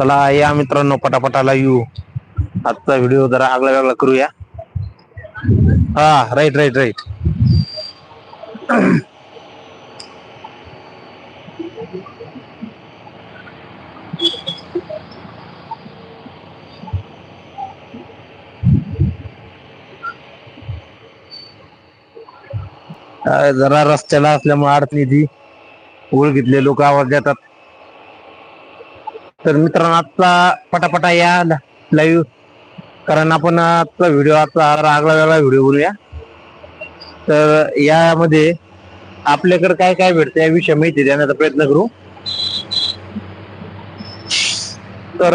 चला या मित्रांनो पटापटाला येऊ. आजचा व्हिडिओ जरा आगला वेगळा करूया. हा राईट राईट राईट जरा रस्त्याला असल्यामुळे अडचणी ती ओळखीतले लोक आवाज देतात. तर मित्रांनो आजचा पटापटा या लाईव्ह कारण आपण आजचा व्हिडिओ आजचा आगळा वेगळा व्हिडिओ बोलूया तर यामध्ये आपल्याकडे काय काय भेटतं याविषयी माहिती देण्याचा प्रयत्न करू. तर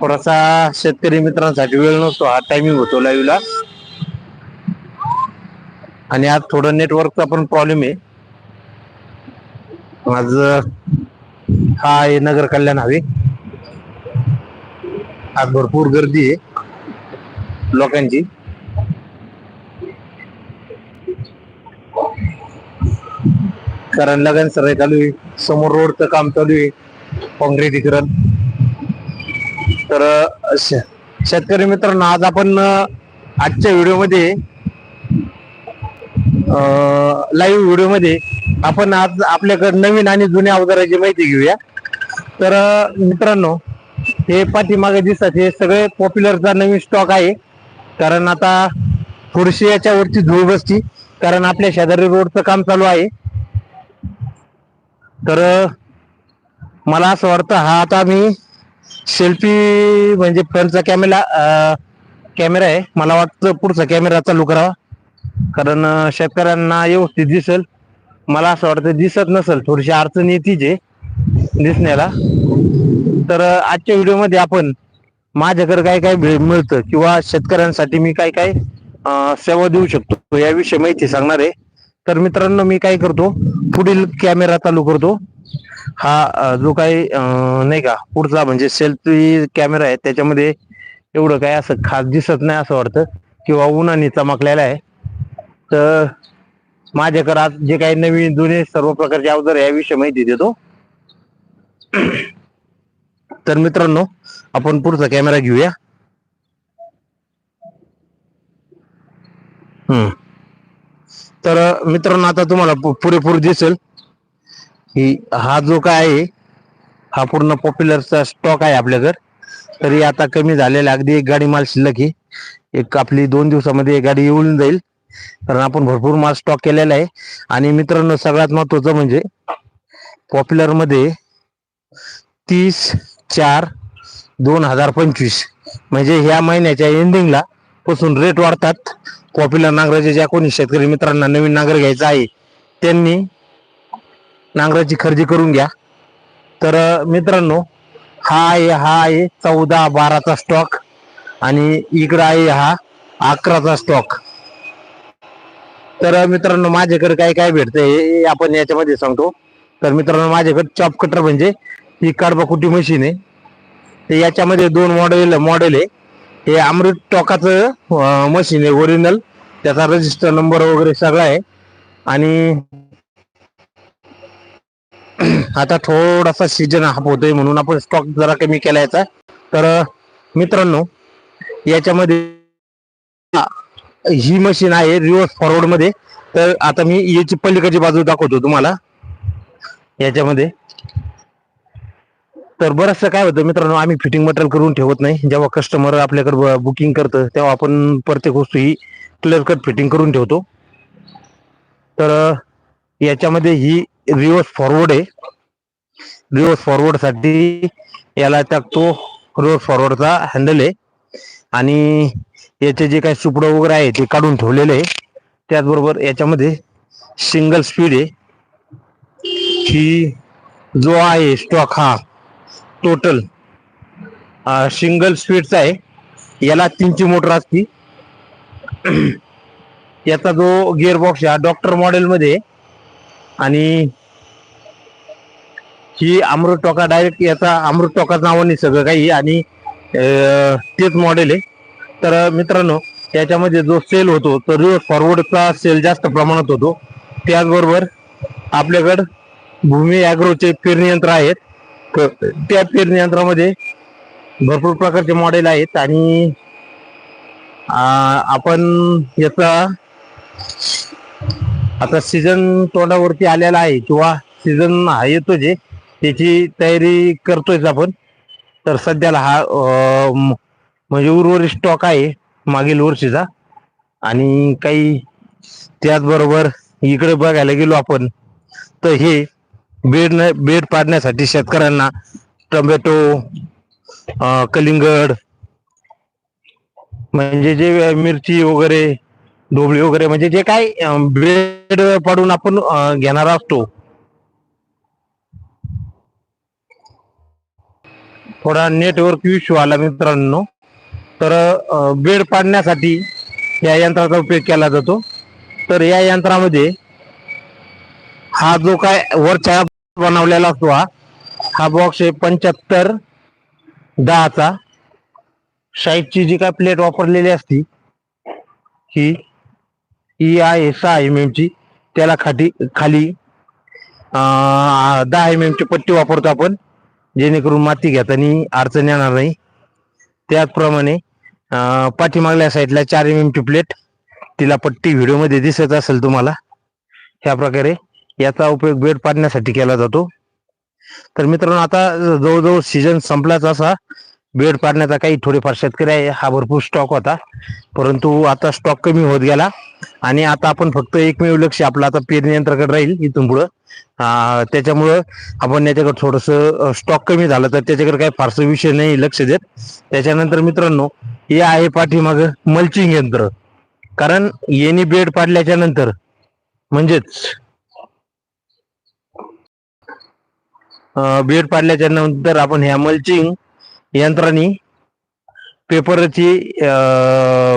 थोडासा शेतकरी मित्रांसाठी वेळ नसतो हा टायमिंग होतो लाईव्हला आणि आज थोडं नेटवर्कचा पण प्रॉब्लेम आहे. आज हा आहे नगर कल्याण हवे आज भरपूर गर्दी आहे लोकांची. कारण लगन सराई चालू आहे समोर रोडचं काम चालू आहे काँक्रिटीकरण तर शेतकरी मित्रांनो आज आपण अ, आजच्या व्हिडिओमध्ये लाईव्ह व्हिडिओमध्ये आपण आज आपल्याकडे नवीन आणि जुन्या अवजाराची माहिती घेऊया. तर मित्रांनो हे पाठीमागे दिसतात हे सगळे पॉप्युलरचा नवीन स्टॉक आहे. कारण आता थोडीशी याच्यावरची धूळ बसती. कारण आपल्या शेजारी रोडचं काम चालू आहे. तर मला असं वाटतं हा आता मी सेल्फी म्हणजे फ्रंटचा कॅमेरा कॅमेरा आहे. मला वाटतं पुढचा कॅमेरा चालू करावा. कारण शेतकऱ्यांना व्यवस्थित दिसेल. मला असं वाटतं दिसत नसेल थोडीशी अडचण येतीच आहे दिसण्याला. तर आजच्या व्हिडिओमध्ये आपण माझ्याकडे काय काय मिळतं किंवा शेतकऱ्यांसाठी मी काय काय सेवा देऊ शकतो याविषयी माहिती सांगणार आहे. तर मित्रांनो मी काय करतो पुढील कॅमेरा चालू करतो. हा जो काही नाही का पुढचा म्हणजे सेल्फी कॅमेरा आहे त्याच्यामध्ये एवढं काय असं खास दिसत नाही असं वाटतं किंवा उन्हाने चमकलेला आहे. तर माझ्याकडे आज जे काही नवीन जुने सर्व प्रकारचे अवजार याविषयी माहिती देतो. तर मित्रांनो आपण पुढचा कॅमेरा घेऊया. हम्म. तर मित्रांनो आता तुम्हाला पुरेपूर दिसेल की हा जो काय आहे हा पूर्ण पॉप्युलरचा स्टॉक आहे आपल्याकडे तरी आता कमी झालेला अगदी एक गाडी माल शिल्लक आहे. एक आपली दोन दिवसामध्ये एक गाडी येऊन जाईल. कारण आपण भरपूर माल स्टॉक केलेला आहे. आणि मित्रांनो सगळ्यात महत्वाचं म्हणजे पॉप्युलरमध्ये तीस चार दोन हजार पंचवीस. म्हणजे ह्या महिन्याच्या एंडिंगला पासून रेट वाढतात. पॉप्युलर नांगराचे ज्या कोणी शेतकरी मित्रांना नवीन नांगर घ्यायचा आहे त्यांनी नांगराची खरेदी करून घ्या. तर मित्रांनो हा आहे हा आहे चौदा बाराचा स्टॉक आणि इकडं आहे हा अकराचा स्टॉक तर मित्रांनो माझ्याकडे काय काय भेटतंय हे आपण याच्यामध्ये सांगतो. तर मित्रांनो माझ्याकडे चॉप कटर म्हणजे ही कडबाकुटी मशीन आहे. याच्यामध्ये दोन मॉडेल मॉडेल आहे. हे अमृत टॉकाचं मशीन आहे ओरिजिनल त्याचा रजिस्टर नंबर वगैरे सगळा आहे. आणि आता थोडासा सीजन हाप होतोय म्हणून आपण स्टॉक जरा कमी केला याचा. तर मित्रांनो याच्यामध्ये ही मशीन आहे रिव्हर्स फॉरवर्डमध्ये. तर आता मी याची पलीकडची बाजू दाखवतो तुम्हाला. याच्यामध्ये. तर बरंचसं काय होतं मित्रांनो आम्ही फिटिंग मटेरियल करून ठेवत नाही. जेव्हा कस्टमर आपल्याकडे बुकिंग करतं तेव्हा आपण प्रत्येक वस्तू ही क्लिअर कट फिटिंग करून ठेवतो. तर याच्यामध्ये ही रिव्हर्स फॉरवर्ड आहे. रिव्हर्स फॉरवर्डसाठी याला टाकतो. रिव्हर्स फॉरवर्डचा हँडल आहे. आणि याचे जे काही सुपडं वगैरे आहे ते काढून ठेवलेले आहे. त्याचबरोबर याच्यामध्ये सिंगल स्पीड आहे. की जो आहे स्टॉक हा टोटल सिंगल स्पीडचा आहे. याला तीनची मोटर असती. याचा जो गिअरबॉक्स हा डॉक्टर मॉडेलमध्ये आहे. आणि ही अमृत टोका डायरेक्ट याचा अमृत टोका नावाने सगळं काही. आणि तेच मॉडेल आहे. तर मित्रांनो त्याच्यामध्ये जो सेल होतो तो रिव्हर्स फॉरवर्डचा सेल जास्त प्रमाणात होतो. त्याचबरोबर आपल्याकडं भूमी अॅग्रोचे पेरणी यंत्र आहेत. त्या पेरणी यंत्रामध्ये भरपूर प्रकारचे मॉडेल आहेत आणि आपण याचा आता सीझन तोंडावरती आलेला आहे किंवा सीझन हा येतो जे त्याची तयारी करतोय आपण. तर सध्याला हा म्हणजे उर्वरित स्टॉक आहे मागील वर्षीचा. आणि काही त्याचबरोबर इकडे बघायला गेलो आपण तर हे बेड न बेड पाडण्यासाठी शेतकऱ्यांना टोमॅटो कलिंगड म्हणजे जे मिरची वगैरे ढोबळी वगैरे म्हणजे जे काय बेड पाडून आपण घेणार असतो. थोडा नेटवर्क इश्यू आला मित्रांनो. तर बेड पाडण्यासाठी या यंत्राचा उपयोग केला जातो. तर या यंत्रामध्ये हा जो काय वरच्या बनवलेला असतो हा हा बॉक्स आहे पंच्याहत्तर दहाचा. साईडची जी काय प्लेट वापरलेली असती ही ही आहे सहा एम एम ची त्याला खाली खाली दहा एम एम ची पट्टी वापरतो आपण. जेणेकरून माती घेताना अडचण येणार नाही. त्याचप्रमाणे पाठीमागल्या साईडला चार एम एम ची प्लेट तिला पट्टी व्हिडिओमध्ये दिसत असेल तुम्हाला. ह्या प्रकारे याचा उपयोग बेड पाडण्यासाठी केला जातो. तर मित्रांनो आता जवळजवळ सीझन संपलाच असा. बेड पाडण्याचा काही थोडेफार शेतकरी आहे. हा भरपूर स्टॉक होता. परंतु आता स्टॉक कमी होत गेला. आणि आता आपण फक्त एकमेव लक्ष आपलं आता पेरणी यंत्राकडे राहील इथून पुढं. त्याच्यामुळं आपण याच्याकडे थोडस स्टॉक कमी झालं तर त्याच्याकडे काही फारसं विषय नाही लक्ष देत. त्याच्यानंतर मित्रांनो हे आहे पाठीमाग मल्चिंग यंत्र. कारण येणी बेड पाडल्याच्या नंतर म्हणजेच बेड पाडल्याच्या नंतर आपण ह्या मल्चिंग यंत्राने पेपरची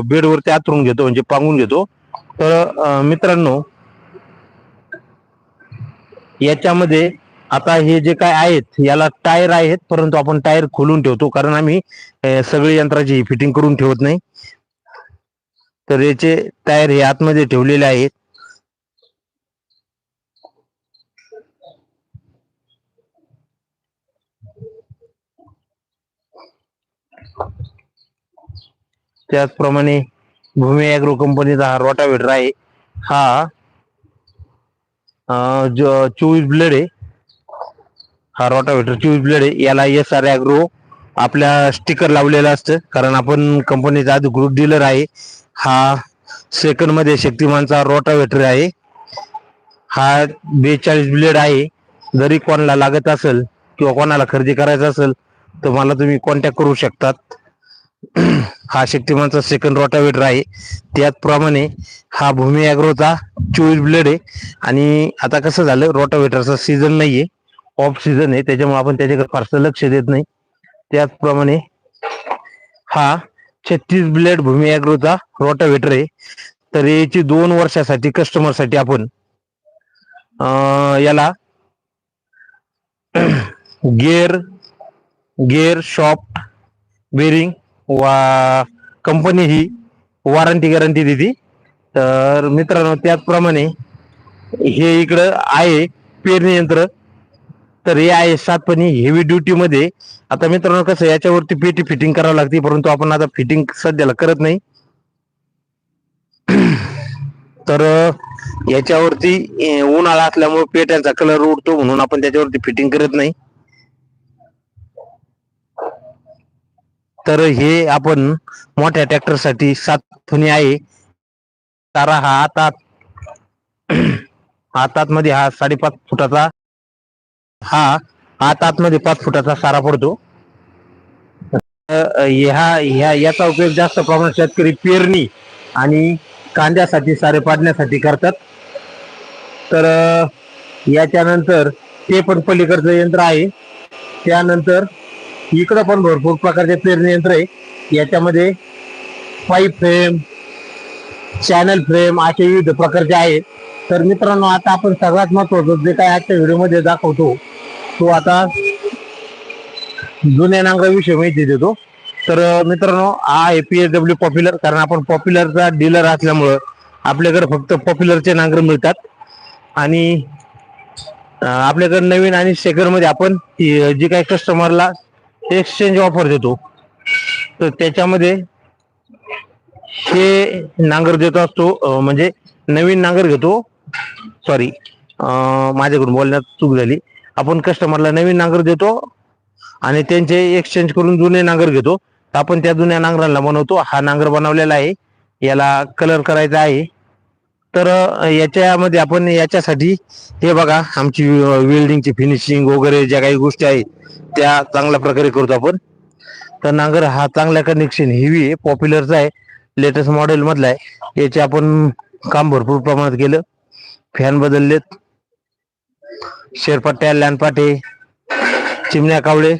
बेडवरती आतरून घेतो म्हणजे पांगून घेतो. तर मित्रांनो याच्यामध्ये आता हे जे काय आहेत याला टायर आहेत परंतु आपण टायर खोलून ठेवतो. कारण आम्ही सगळी यंत्राची फिटिंग करून ठेवत नाही. तर याचे टायर हे आतमध्ये ठेवलेले आहेत. त्याचप्रमाणे भूमी अॅग्रो कंपनीचा हा रोटावेटर आहे. हा जो चोवीस ब्लेड आहे. हा रोटावेटर चोवीस ब्लेड आहे. याला एस आर अॅग्रो आपल्या स्टिकर लावलेलं असतं. कारण आपण कंपनीचा अधिकृत डीलर आहे. हा सेकंडमध्ये शक्तिमानचा रोटावेटर आहे. हा बेचाळीस ब्लेड आहे. जरी कोणाला लागत असेल किंवा कोणाला खरेदी करायचं असेल तर मला तुम्ही कॉन्टॅक्ट करू शकतात. हा शक्तिमानचा सेकंड रोटावेटर आहे. त्याचप्रमाणे हा भूमी अॅग्रोचा चोवीस ब्लेड आहे. आणि आता कसं झालं? रोटावेटरचा सीझन नाहीये. ऑफ सीझन आहे. त्याच्यामुळे आपण त्याच्याकडे फारसं लक्ष देत नाही. त्याचप्रमाणे हा छत्तीस ब्लेड भूमी अॅग्रोचा रोटावेटर आहे. तर याची दोन वर्षासाठी कस्टमरसाठी आपण याला गेअर गेअर शॉप बेरिंग वा कंपनी ही वॉरंटी गॅरंटी देते. तर मित्रांनो त्याचप्रमाणे हे इकडं आहे पेरणी यंत्र. तर हे आहे सातपणी हेवी ड्युटी मध्ये. आता मित्रांनो कसं याच्यावरती पेटी फिटिंग करावं लागते परंतु आपण आता फिटिंग सध्याला करत नाही. तर याच्यावरती उन्हाळा असल्यामुळे पेट्यांचा कलर उडतो म्हणून आपण त्याच्यावरती फिटिंग करत नाही. तर हे आपण मोठ्या ट्रॅक्टरसाठी सात फुनी आहे. तारा हा हातात हातात मध्ये हा साडेपाच फुटाचा हा आत आतमध्ये पाच फुटाचा सारा पडतो. ह्या ह्या याचा उपयोग जास्त प्रमाणात शेतकरी पेरणी आणि कांद्यासाठी सारे पाडण्यासाठी करतात. तर याच्यानंतर ते पण पलीकडचं यंत्र आहे. त्यानंतर इकडं पण भरपूर प्रकारचे पेरणी यंत्र आहे. याच्यामध्ये पाईप फ्रेम चॅनल फ्रेम असे विविध प्रकारचे आहेत. तर मित्रांनो आता आपण सगळ्यात महत्वाचं जे काय आजच्या व्हिडिओमध्ये दाखवतो तो आता जुन्या नांगराविषयी माहिती देतो. तर मित्रांनो हा आहे पी एस डब्ल्यू पॉप्युलर कारण आपण पॉप्युलरचा डीलर असल्यामुळं आपल्याकडे फक्त पॉप्युलरचे नांगर मिळतात. आणि आपल्याकडे नवीन आणि सेकंडमध्ये आपण जी काही कस्टमरला एक्सचेंज ऑफर देतो तर त्याच्यामध्ये हे नांगर देतो असतो म्हणजे नवीन नांगर घेतो. सॉरी माझ्याकडून बोलण्यात चूक झाली. आपण कस्टमरला नवीन नांगर देतो आणि त्यांचे एक्सचेंज करून जुने नांगर घेतो. तर आपण त्या जुन्या नांगरांना बनवतो. हा नांगर बनवलेला आहे. याला कलर करायचा आहे. तर याच्यामध्ये आपण याच्यासाठी हे बघा आमची वेल्डिंगची फिनिशिंग वगैरे ज्या काही गोष्टी आहेत त्या चांगल्या प्रकारे करतो आपण. तर नांगर हा चांगल्या कनेक्शन हेवी आहे पॉप्युलरचा आहे. लेटेस्ट मॉडेलमधला आहे. याचे आपण काम भरपूर प्रमाणात केलं. फॅन बदललेत. शेरपट्ट्या लॅनपाटे चिमण्या कावळे.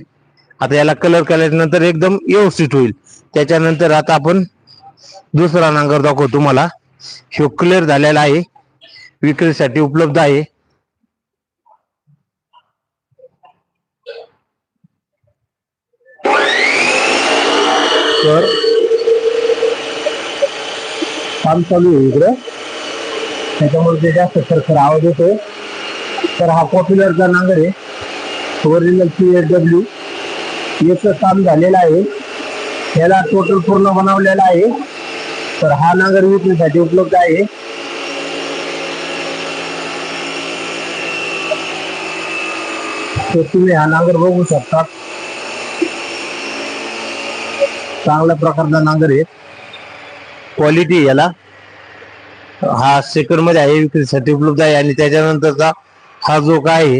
आता याला कलर केल्यानंतर एकदम व्यवस्थित होईल. त्याच्यानंतर आता आपण दुसरा नांगर दाखवतो तुम्हाला. ह्यो क्लिअर झालेला आहे. विक्रीसाठी उपलब्ध आहे. तर काम चालू आहे इकडं. त्याच्यामुळे ते जास्त खरखर आवाज येतो तर हा पॉप्युलरचा नांगर आहे. ओरिजिनल पी एस डब्ल्यू याचं काम झालेलं आहे. टोटल पूर्ण बनवलेला आहे. तर हा नांगर विक्रीसाठी उपलब्ध आहे. तुम्ही हा नांगर बघू शकता. चांगल्या प्रकारचा नांगर आहे. क्वालिटी याला. हा सेकंड मध्ये आहे, विक्रीसाठी उपलब्ध आहे. आणि त्याच्यानंतरचा हा जो काय आहे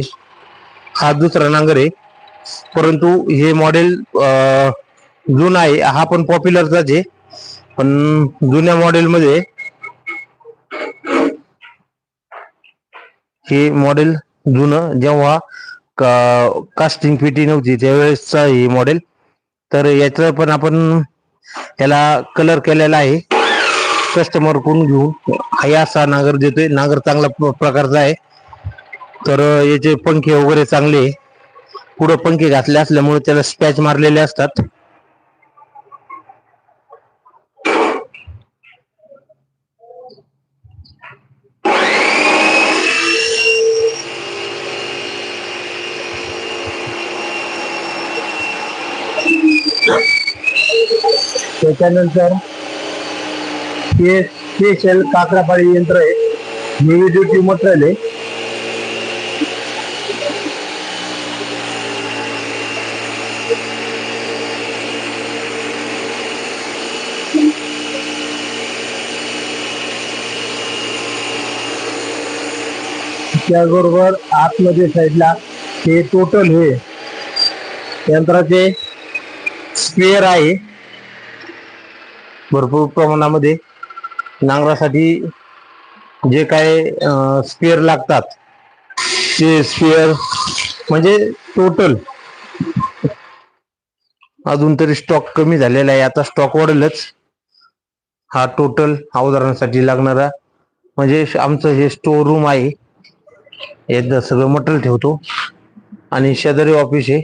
हा दुसरा नांगर आहे. परंतु हे मॉडेल जुना आहे हा पण पॉप्युलरचाच आहे. पण जुन्या मॉडेलमध्ये हे मॉडेल जुनं जेव्हा कास्टिंग फिटी नव्हती त्यावेळेसचा हे मॉडेल तर याचं पण आपण याला कलर केलेला आहे. कस्टमरकडून घेऊन हा असा नागर देतोय. नागर चांगला प्रकारचा आहे. तर याचे पंखे वगैरे चांगले पुढं पंखे घातले असल्यामुळे त्याला स्पॅच मारलेले असतात. त्याच्यानंतर हे स्पेशल काकरापाळी यंत्र आहे. हेवी ड्युटी मटेरियल आहे. त्याचबरोबर आतमध्ये साईडला हे टोटल हे यंत्राचे स्पेअर आहे. भरपूर प्रमाणामध्ये नांगरासाठी जे काय स्पेअर लागतात ते स्पेअर म्हणजे टोटल अजून तरी स्टॉक कमी झालेला आहे. आता स्टॉक वाढेलच. हा टोटल अवधारणासाठी लागणारा म्हणजे आमचं हे स्टोर रूम आहे. एकदा सगळं मटेरियल ठेवतो. आणि शेजारी ऑफिस आहे.